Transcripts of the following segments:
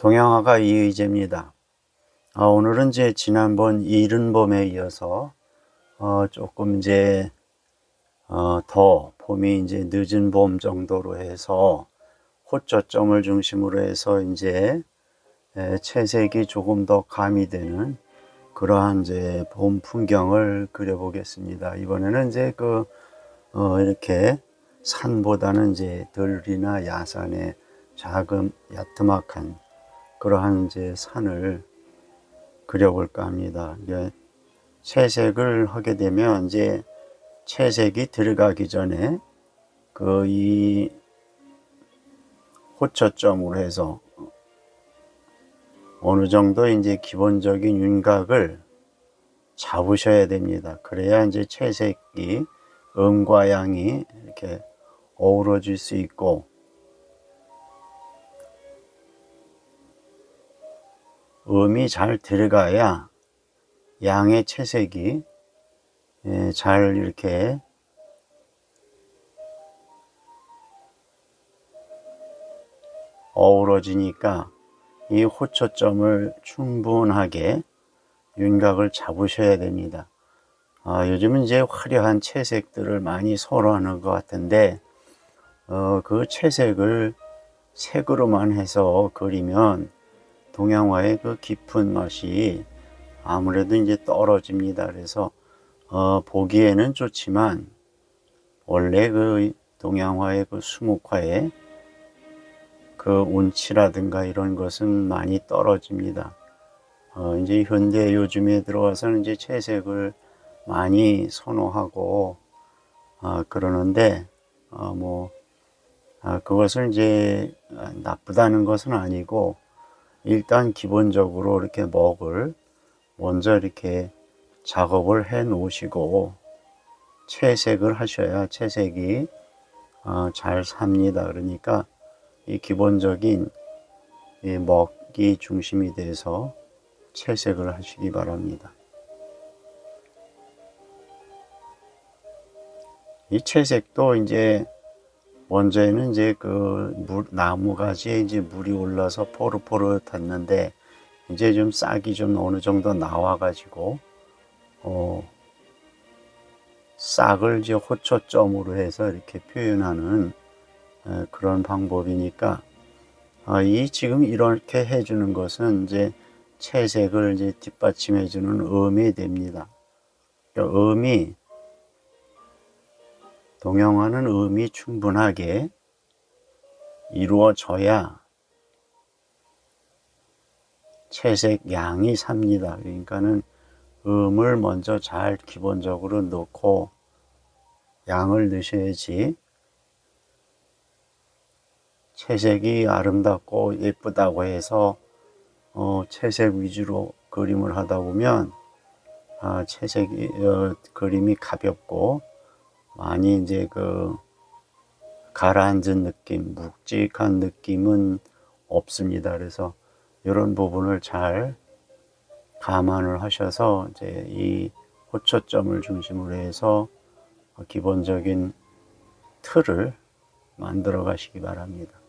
동양화가 이의제입니다. 아, 오늘은 이제 지난번 이른 봄에 이어서 어, 조금 이제 어, 더 봄이 이제 늦은 봄 정도로 해서 호초점을 중심으로 해서 이제 에, 채색이 조금 더 가미되는 그러한 이제 봄 풍경을 그려보겠습니다. 이번에는 이제 그 어, 이렇게 산보다는 이제 들이나 야산의 작은 야트막한 그러한 이제 산을 그려볼까 합니다. 채색을 하게 되면 이제 채색이 들어가기 전에 그 이 호초점으로 해서 어느 정도 이제 기본적인 윤곽을 잡으셔야 됩니다. 그래야 이제 채색이 음과 양이 이렇게 어우러질 수 있고 음이 잘 들어가야 양의 채색이 예, 잘 이렇게 어우러지니까 이 호초점을 충분하게 윤곽을 잡으셔야 됩니다. 아, 요즘은 이제 화려한 채색들을 많이 선호하는 것 같은데 어, 그 채색을 색으로만 해서 그리면 동양화의 그 깊은 맛이 아무래도 이제 떨어집니다. 그래서 어, 보기에는 좋지만 원래 그 동양화의 그 수묵화의 그 운치라든가 이런 것은 많이 떨어집니다. 어, 이제 현대 요즘에 들어와서는 이제 채색을 많이 선호하고 어, 그러는데 어, 뭐 아, 그것을 이제 나쁘다는 것은 아니고 일단 기본적으로 이렇게 먹을 먼저 이렇게 작업을 해 놓으시고 채색을 하셔야 채색이 어, 잘 삽니다. 그러니까 이 기본적인 이 먹이 중심이 돼서 채색을 하시기 바랍니다. 이 채색도 이제 먼저에는 이제 그 물, 나무 가지에 이제 물이 올라서 포릇포릇했는데 이제 좀 싹이 좀 어느 정도 나와가지고 어 싹을 이제 호초점으로 해서 이렇게 표현하는 에, 그런 방법이니까 아, 이 지금 이렇게 해주는 것은 이제 채색을 이제 뒷받침해주는 음이 됩니다. 그러니까 음이 동영화는 음이 충분하게 이루어져야 채색 양이 삽니다. 그러니까는 음을 먼저 잘 기본적으로 넣고 양을 넣으셔야지 채색이 아름답고 예쁘다고 해서 어, 채색 위주로 그림을 하다 보면 아, 채색이 어, 그림이 가볍고 많이 이제 그 가라앉은 느낌, 묵직한 느낌은 없습니다. 그래서 이런 부분을 잘 감안을 하셔서 이제 이 호초점을 중심으로 해서 기본적인 틀을 만들어 가시기 바랍니다.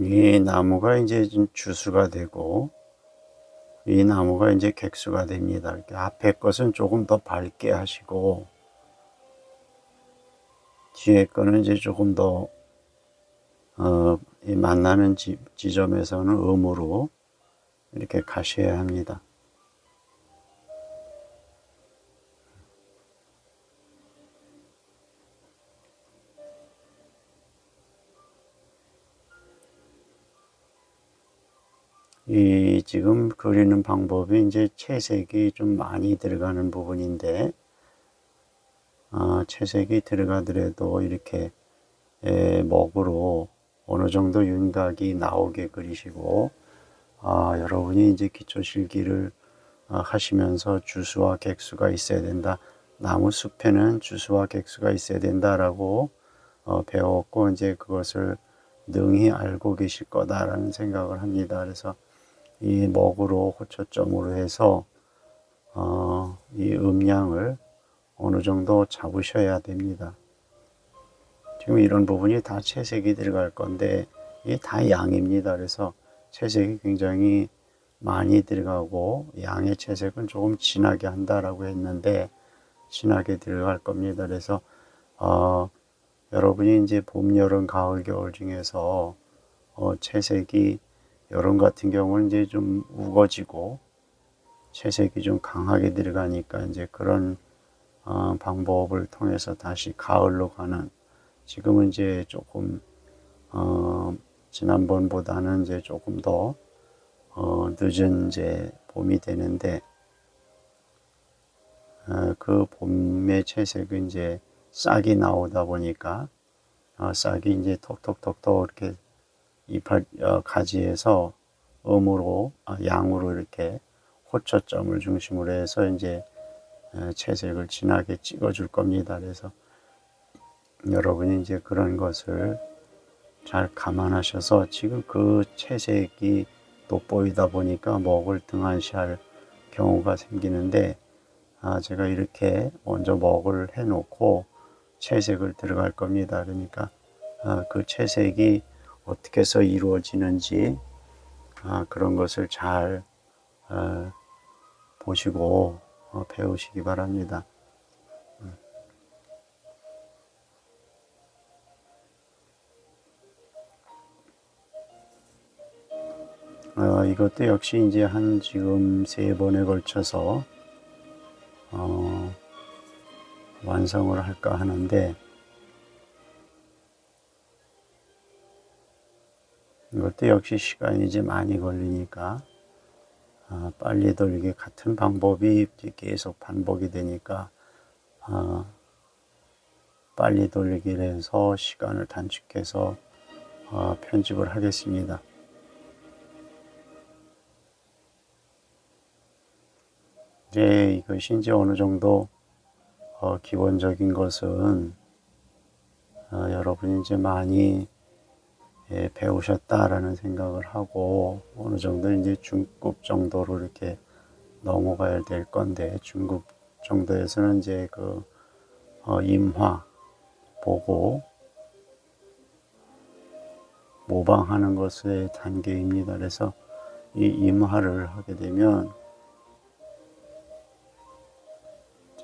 이 나무가 이제 좀 주수가 되고 이 나무가 이제 객수가 됩니다. 이렇게 앞에 것은 조금 더 밝게 하시고 뒤에 거는 이제 조금 더 어, 이 만나는 지, 지점에서는 음으로 이렇게 가셔야 합니다. 이 지금 그리는 방법이 이제 채색이 좀 많이 들어가는 부분인데 어, 채색이 들어가더라도 이렇게 에, 먹으로 어느 정도 윤곽이 나오게 그리시고 아, 여러분이 이제 기초 실기를 어, 하시면서 주수와 객수가 있어야 된다. 나무 숲에는 주수와 객수가 있어야 된다라고 어, 배웠고 이제 그것을 능히 알고 계실 거다라는 생각을 합니다. 그래서 이 먹으로 호초점으로 해서 어, 이 음량을 어느 정도 잡으셔야 됩니다. 지금 이런 부분이 다 채색이 들어갈 건데 이게 다 양입니다. 그래서 채색이 굉장히 많이 들어가고 양의 채색은 조금 진하게 한다라고 했는데 진하게 들어갈 겁니다. 그래서 어, 여러분이 이제 봄, 여름, 가을, 겨울 중에서 어, 채색이 여름 같은 경우는 이제 좀 우거지고 채색이 좀 강하게 들어가니까 이제 그런 어, 방법을 통해서 다시 가을로 가는 지금은 이제 조금 어, 지난번보다는 이제 조금 더 어, 늦은 이제 봄이 되는데 어, 그 봄의 채색은 이제 싹이 나오다 보니까 어, 싹이 이제 톡톡톡톡 이렇게 이파리 어, 가지에서 음으로 아, 양으로 이렇게 호초점을 중심으로 해서 이제 에, 채색을 진하게 찍어줄 겁니다. 그래서 여러분이 이제 그런 것을 잘 감안하셔서 지금 그 채색이 돋보이다 보니까 먹을 등한시할 경우가 생기는데 아, 제가 이렇게 먼저 먹을 해놓고 채색을 들어갈 겁니다. 그러니까 아, 그 채색이 어떻게 해서 이루어지는지 아, 그런 것을 잘 어, 보시고 어, 배우시기 바랍니다. 음. 어, 이것도 역시 이제 한 지금 세 번에 걸쳐서 어, 완성을 할까 하는데 이것도 역시 시간이 이제 많이 걸리니까 아, 빨리도 이게 같은 방법이 계속 반복이 되니까 아, 빨리 돌리기를 해서 시간을 단축해서 어, 편집을 하겠습니다. 이제 이것이 이제 어느 정도 어, 기본적인 것은 어, 여러분이 이제 많이 예, 배우셨다라는 생각을 하고 어느 정도 이제 중급 정도로 이렇게 넘어가야 될 건데 중급 정도에서는 이제 그 어, 임화 보고 모방하는 것의 단계입니다. 그래서 이 임화를 하게 되면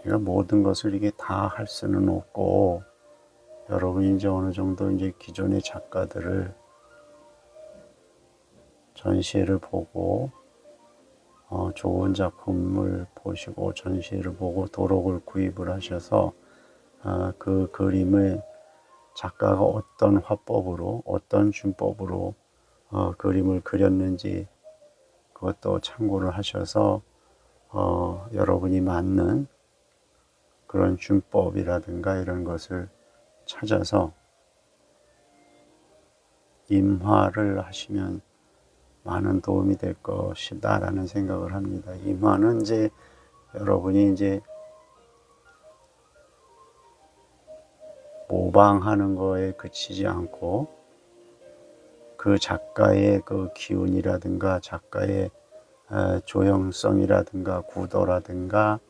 제가 모든 것을 이게 다 할 수는 없고 여러분이 이제 어느 정도 이제 기존의 작가들을 전시회를 보고 어, 좋은 작품을 보시고 전시회를 보고 도록을 구입을 하셔서 어, 그 그림을 작가가 어떤 화법으로 어떤 준법으로 어, 그림을 그렸는지 그것도 참고를 하셔서 어, 여러분이 맞는 그런 준법이라든가 이런 것을 찾아서 임화를 하시면 많은 도움이 될 것이다 라는 생각을 합니다. 임화는 이제 여러분이 이제 모방하는 거에 그치지 않고 그 작가의 그 기운이라든가 작가의 어, 조형성이라든가 구도라든가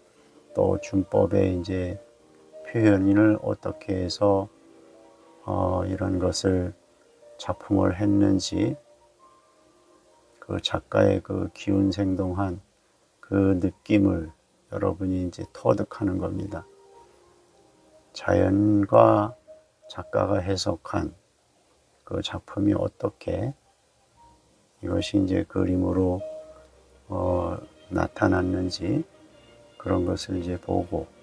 또 준법의 이제 표현을 어떻게 해서 어, 이런 것을 작품을 했는지 그 작가의 그 기운 생동한 그 느낌을 여러분이 이제 터득하는 겁니다. 자연과 작가가 해석한 그 작품이 어떻게 이것이 이제 그림으로 어, 나타났는지 그런 것을 이제 보고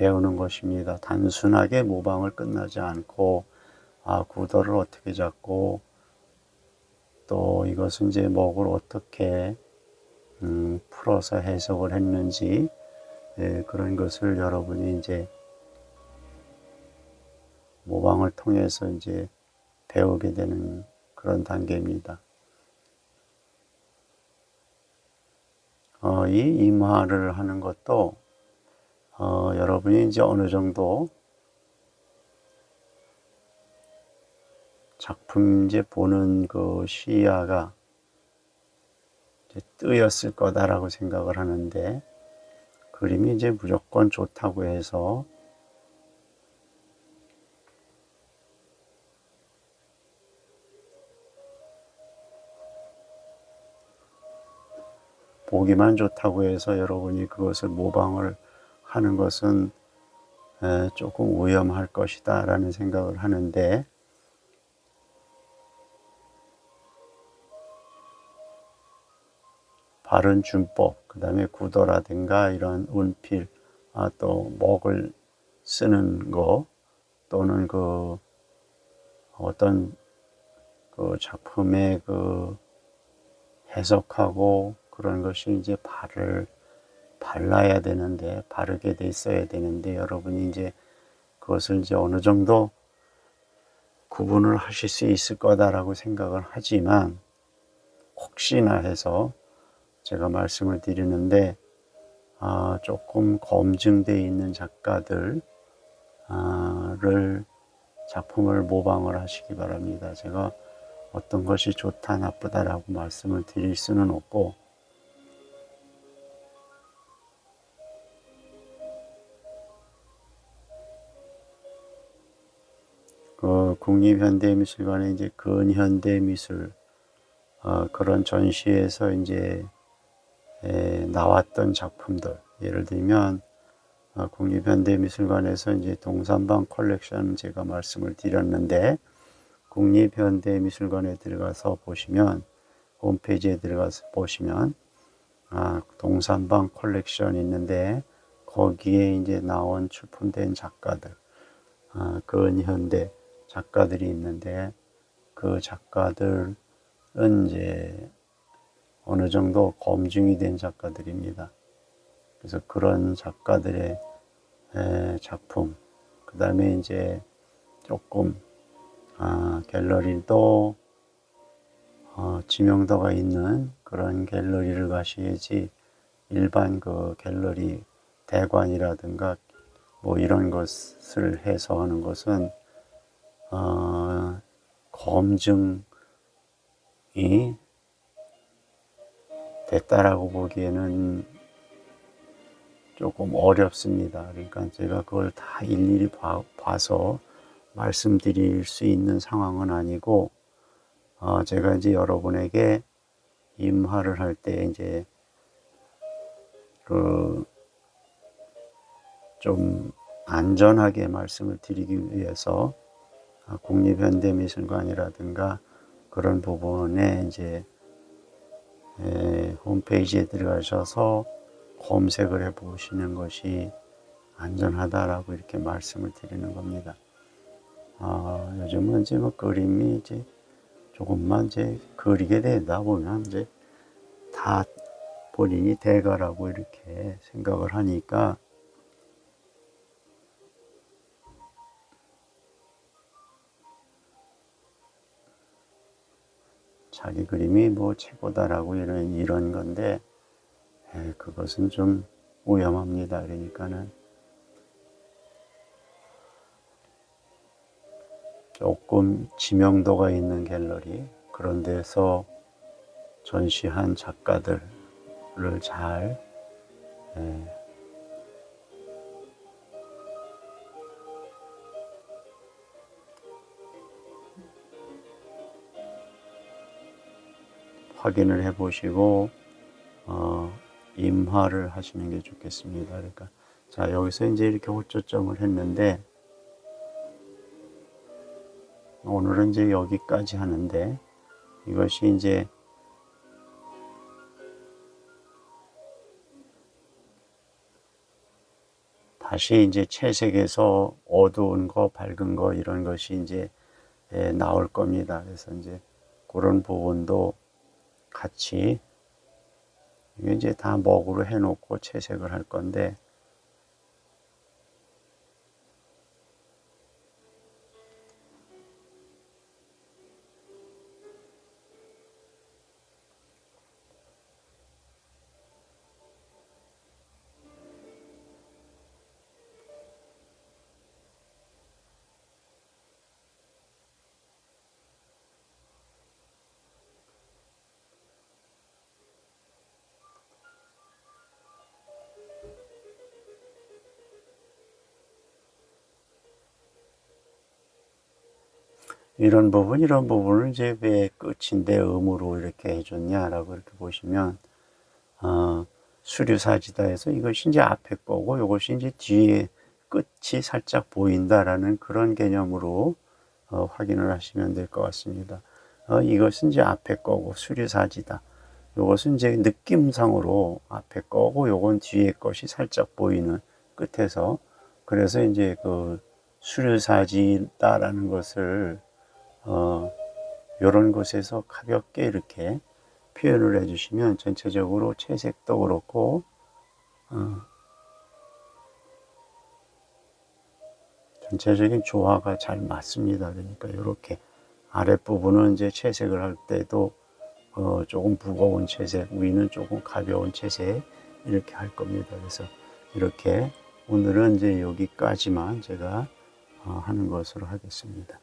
배우는 것입니다. 단순하게 모방을 끝나지 않고 아 구도를 어떻게 잡고 또 이것은 이제 목을 어떻게 음, 풀어서 해석을 했는지 예, 그런 것을 여러분이 이제 모방을 통해서 이제 배우게 되는 그런 단계입니다. 어, 이 임화를 하는 것도 어, 여러분이 이제 어느 정도 작품 이제 보는 그 시야가 이제 뜨였을 거다라고 생각을 하는데 그림이 이제 무조건 좋다고 해서 보기만 좋다고 해서 여러분이 그것을 모방을 하는 것은 조금 위험할 것이다 라는 생각을 하는데 바른 준법, 그 다음에 구도라든가 이런 운필, 아, 또 목을 쓰는 거 또는 그 어떤 그 작품의 그 해석하고 그런 것이 이제 발을 발라야 되는데 바르게 돼 있어야 되는데 여러분이 이제 그것을 이제 어느 정도 구분을 하실 수 있을 거다라고 생각을 하지만 혹시나 해서 제가 말씀을 드리는데 아, 조금 검증되어 있는 작가들을 작품을 모방을 하시기 바랍니다. 제가 어떤 것이 좋다 나쁘다라고 말씀을 드릴 수는 없고 그 국립현대미술관의 이제 근현대미술 어, 그런 전시에서 이제 에, 나왔던 작품들. 예를 들면 어, 국립현대미술관에서 이제 동산방 컬렉션 제가 말씀을 드렸는데 국립현대미술관에 들어가서 보시면 홈페이지에 들어가서 보시면 아, 동산방 컬렉션 있는데 거기에 이제 나온 출품된 작가들 아, 근현대 작가들이 있는데 그 작가들은 이제 어느 정도 검증이 된 작가들입니다. 그래서 그런 작가들의 작품, 그 다음에 이제 조금 아, 갤러리도 어, 지명도가 있는 그런 갤러리를 가셔야지 일반 그 갤러리 대관이라든가 뭐 이런 것을 해서 하는 것은 어, 검증이 됐다라고 보기에는 조금 어렵습니다. 그러니까 제가 그걸 다 일일이 봐, 서 말씀드릴 수 있는 상황은 아니고, 어, 제가 이제 여러분에게 임화를 할 때 이제 그 좀 안전하게 말씀을 드리기 위해서 아, 국립현대미술관이라든가 그런 부분에 이제 홈페이지에 들어가셔서 검색을 해 보시는 것이 안전하다라고 이렇게 말씀을 드리는 겁니다. 아, 요즘은 이제 뭐 그림이 이제 조금만 이제 그리게 되다 보면 이제 다 본인이 대가라고 이렇게 생각을 하니까 자기 그림이 뭐 최고다라고 이런, 이런 건데, 에, 그것은 좀 위험합니다. 그러니까는 조금 지명도가 있는 갤러리, 그런 데서 전시한 작가들을 잘 에, 확인을 해 보시고 어, 임화를 하시는 게 좋겠습니다. 그러니까 자 여기서 이제 이렇게 호초점을 했는데 오늘은 이제 여기까지 하는데 이것이 이제 다시 이제 채색에서 어두운 거, 밝은 거 이런 것이 이제 예, 나올 겁니다. 그래서 이제 그런 부분도 같이 이제 다 먹으로 해놓고 채색을 할 건데 이런 부분, 이런 부분을 이제 왜 끝인데 음으로 이렇게 해줬냐라고 이렇게 보시면, 어, 수류사지다에서 이것이 이제 앞에 거고, 이것이 이제 뒤에 끝이 살짝 보인다라는 그런 개념으로 어, 확인을 하시면 될 것 같습니다. 어, 이것은 이제 앞에 거고, 수류사지다. 이것은 이제 느낌상으로 앞에 거고, 요건 뒤에 것이 살짝 보이는 끝에서, 그래서 이제 그 수류사지다라는 것을 어, 이런 곳에서 가볍게 이렇게 표현을 해주시면 전체적으로 채색도 그렇고 어, 전체적인 조화가 잘 맞습니다. 그러니까 이렇게 아랫부분은 이제 채색을 할 때도 어, 조금 무거운 채색, 위는 조금 가벼운 채색 이렇게 할 겁니다. 그래서 이렇게 오늘은 이제 여기까지만 제가 어, 하는 것으로 하겠습니다.